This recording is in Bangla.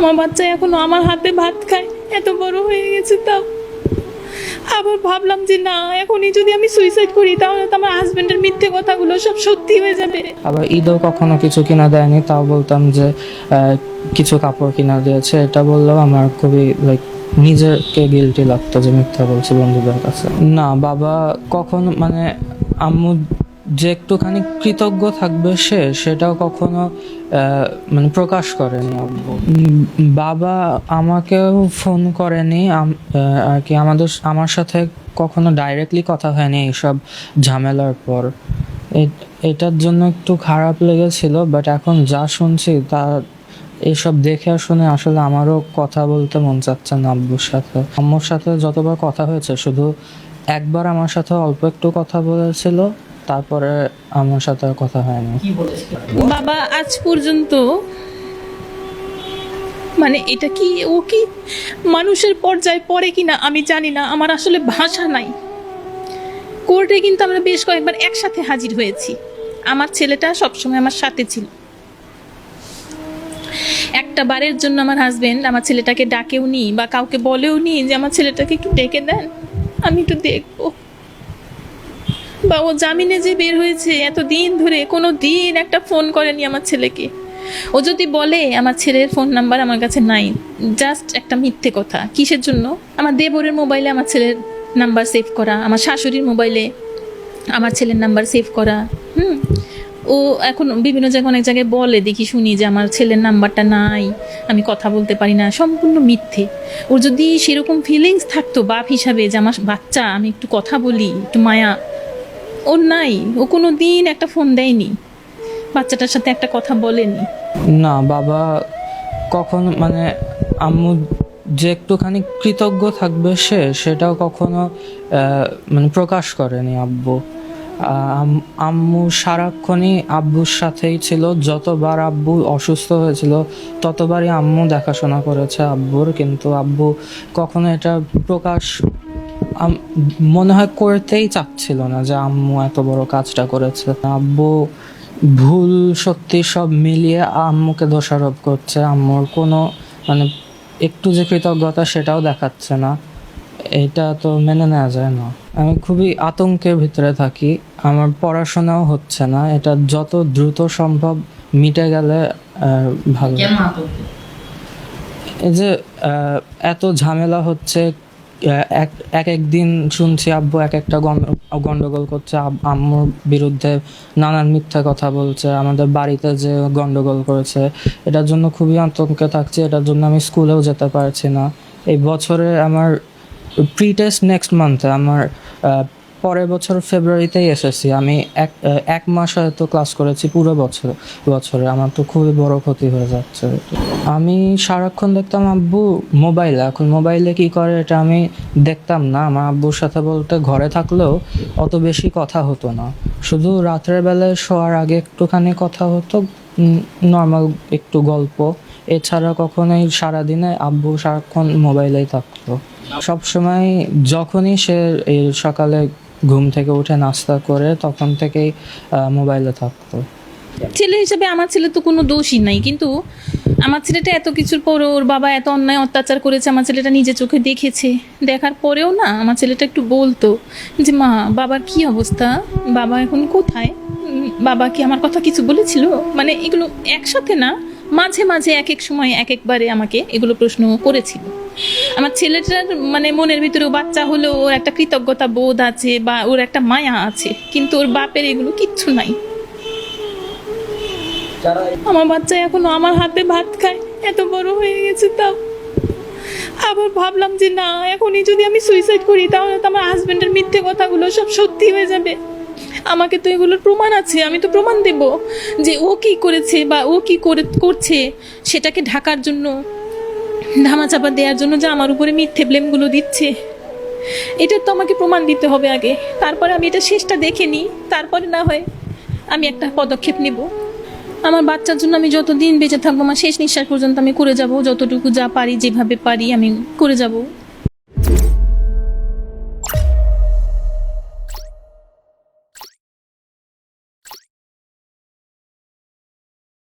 আমার বাচ্চা এখনও আমার হাতে ভাত খায়। এত বড় হয়ে গেছে তাও। আবার ভাবলাম যে না এখনই যদি আমি সুইসাইড করি তাহলে তো আমার হাজবেন্ডের মিথ্যে কথাগুলো সব সত্যি হয়ে যাবে। আবার ঈদও কখনো কিছু কিনা দেয়নি তাও বলতাম যে কিছু কাপড় কিনা দিয়েছে। এটা বললেও আমার খুবই লাইক নিজেকে গিলটি লাগতো যে মিথ্যা বলছি বন্ধুদের কাছে। না বাবা কখন মানে আম্মু যে একটুখানি কৃতজ্ঞ থাকবে সে, সেটাও কখনো মানে প্রকাশ করেনি। বাবা আমাকেও ফোন করেনি আর কি আমাদের, আমার সাথে কখনো ডাইরেক্টলি কথা হয়নি এইসব ঝামেলার পর। এটার জন্য একটু খারাপ লেগেছিল বাট এখন যা শুনছি তা, এসব দেখে শুনে আসলে আমারও কথা বলতে মন চাচ্ছে না আব্বুর সাথে। আম্মুর সাথে যতবার কথা হয়েছে, শুধু একবার আমার সাথে অল্প একটু কথা বলেছিল তারপরে আমার সাথে আর কথা হয়নি। বাবা আজ পর্যন্ত মানে এটা কি ও কি মানুষের পর্যায়ে পড়ে কিনা আমি জানি না আমার আসলে ভাষা নাই। কোর্টে কিন্তু আমরা বেশ কয়েকবার একসাথে হাজির হয়েছি। আমার ছেলেটা সবসময় আমার সাথে ছিল। একটা বারের জন্য আমার হাজবেন্ড আমার ছেলেটাকে ডাকেও নি বা কাউকে বলেও নি যে আমার ছেলেটাকে একটু ডেকে দেন আমি একটু দেখব। বা ও জামিনে যে বের হয়েছে এত দিন ধরে কোনো দিন একটা ফোন করেনি আমার ছেলেকে। ও যদি বলে, আমার ছেলের ফোন নাম্বার আমার কাছে নাই জাস্ট একটা মিথ্যে কথা, কিসের জন্য? আমার দেবরের মোবাইলে আমার ছেলের নাম্বার সেভ করা, আমার শাশুড়ির মোবাইলে আমার ছেলের নাম্বার সেভ করা, হুম? ও এখন বিভিন্ন জায়গায়, অনেক জায়গায় বলে, দেখি শুনি যে আমার ছেলের নাম্বারটা নাই, আমি কথা বলতে পারি না। সম্পূর্ণ মিথ্যে। ওর যদি সেরকম ফিলিংস থাকতো বাপ হিসাবে যে আমার বাচ্চা, আমি একটু কথা বলি, একটু মায়া ওর নাই, ও কোনো দিন একটা ফোন দেয়নি। বাচ্চাটার সাথে একটা কথা বলেনি। না, বাবা, কখন মানে আম্মু যে একটুখানি কৃতজ্ঞ থাকবে সে, সেটাও কখনো মানে প্রকাশ করেনি আব্বু। আম- আম্মু সারাক্ষণই আব্বুর সাথেই ছিল। যতবার আব্বু অসুস্থ হয়েছিল, ততবারই আম্মু দেখাশোনা করেছে আব্বুর, কিন্তু আব্বু কখনো এটা প্রকাশ মনে হয় করতেই চাচ্ছিল না যে আম্মু এত বড় কাজটা করেছে। আব্বু ভুল সত্যি সব মিলিয়ে আম্মুকে দোষারোপ করছে। আম্মুর কোনো মানে একটু যে কৃতজ্ঞতা সেটাও দেখাচ্ছে না। এটা তো মেনে নেওয়া যায় না। আমি খুবই আতঙ্কের ভিতরে থাকি। আমার পড়াশোনাও হচ্ছে না। এটা যত দ্রুত সম্ভব মিটে গেলে ভালো। এই যে এত ঝামেলা হচ্ছে এক এক দিন শুনছি, আব্বু এক একটা গন্ড- গন্ডগোল করছে আম্মুর বিরুদ্ধে নানান মিথ্যা কথা বলছে, আমাদের বাড়িতে যে গন্ডগোল করেছে, এটার জন্য খুবই আতঙ্কে থাকছে, এটার জন্য আমি স্কুলেও যেতে পারছি না। এই বছরে আমার প্রি টেস্ট নেক্সট মান্থে আমার পরের বছর ফেব্রুয়ারিতেই এসেছি আমি এক এক মাস হয়তো ক্লাস করেছি পুরো বছর, বছরে। আমার তো খুবই বড় ক্ষতি হয়ে যাচ্ছে আমি সারাক্ষণ দেখতাম আব্বু মোবাইলে এখন মোবাইলে কি করে এটা আমি দেখতাম না। আমার আব্বুর সাথে বলতে ঘরে থাকলেও অত বেশি কথা হতো না। শুধু রাত্রের বেলায় শোয়ার আগে একটুখানি কথা হতো নর্মাল একটু গল্প। এছাড়া কখনোই সারাদিনে আব্বু সারাক্ষণ মোবাইলেই থাকতো। সবসময় যখনই সে সকালে ঘুম থেকে উঠে নাস্তা করে তখন থেকেই মোবাইলে থাকতো। ছেলে হিসেবে আমার ছেলে তো কোনো দোষই নাই, কিন্তু আমার ছেলেটা এত কিছুর পরও ওর বাবা এত অন্যায় অত্যাচার করেছে, আমার ছেলেটা নিজে চোখে দেখেছে। দেখার পরেও না, আমার ছেলেটা একটু বলতো যে, মা, বাবার কি অবস্থা? বাবা এখন কোথায়? বাবা কি আমার কথা কিছু বলেছিল? মানে এগুলো একসাথে না, মাঝে মাঝে এক এক সময় এক একবারে আমাকে এগুলো প্রশ্ন করেছিল। আমার ছেলেটার মানে মনের ভিতরে বাচ্চা হলেও ওর একটা কৃতজ্ঞতা বোধ আছে বা ওর একটা মায়া আছে, কিন্তু ওর বাপের এগুলো কিচ্ছু নাই। আমার বাচ্চা এখনও আমার হাতে ভাত খায়, এত বড় হয়ে গেছে তাও। আবার ভাবলাম যে না, এখনই যদি আমি সুইসাইড করি, তাহলে তো আমার হাজবেন্ডের মিথ্যে কথাগুলো সব সত্যি হয়ে যাবে। আমাকে তো এগুলোর প্রমাণ আছে, আমি তো প্রমাণ দেব যে ও কি করেছে বা ও কি করে, করছে, সেটাকে ঢাকার জন্য ধামাচাপা দেওয়ার জন্য যে আমার উপরে মিথ্যে ব্লেমগুলো দিচ্ছে। এটা তো আমাকে প্রমাণ দিতে হবে আগে। তারপরে আমি এটা শেষটা দেখে নিই। তারপরে না হয় আমি একটা পদক্ষেপ নেব। আমার বাচ্চার জন্য আমি যত দিন বেঁচে থাকব, আমার শেষ নিঃশ্বাস পর্যন্ত আমি করে যাব। যতটুকু যা পারি, যেভাবে পারি আমি করে যাব।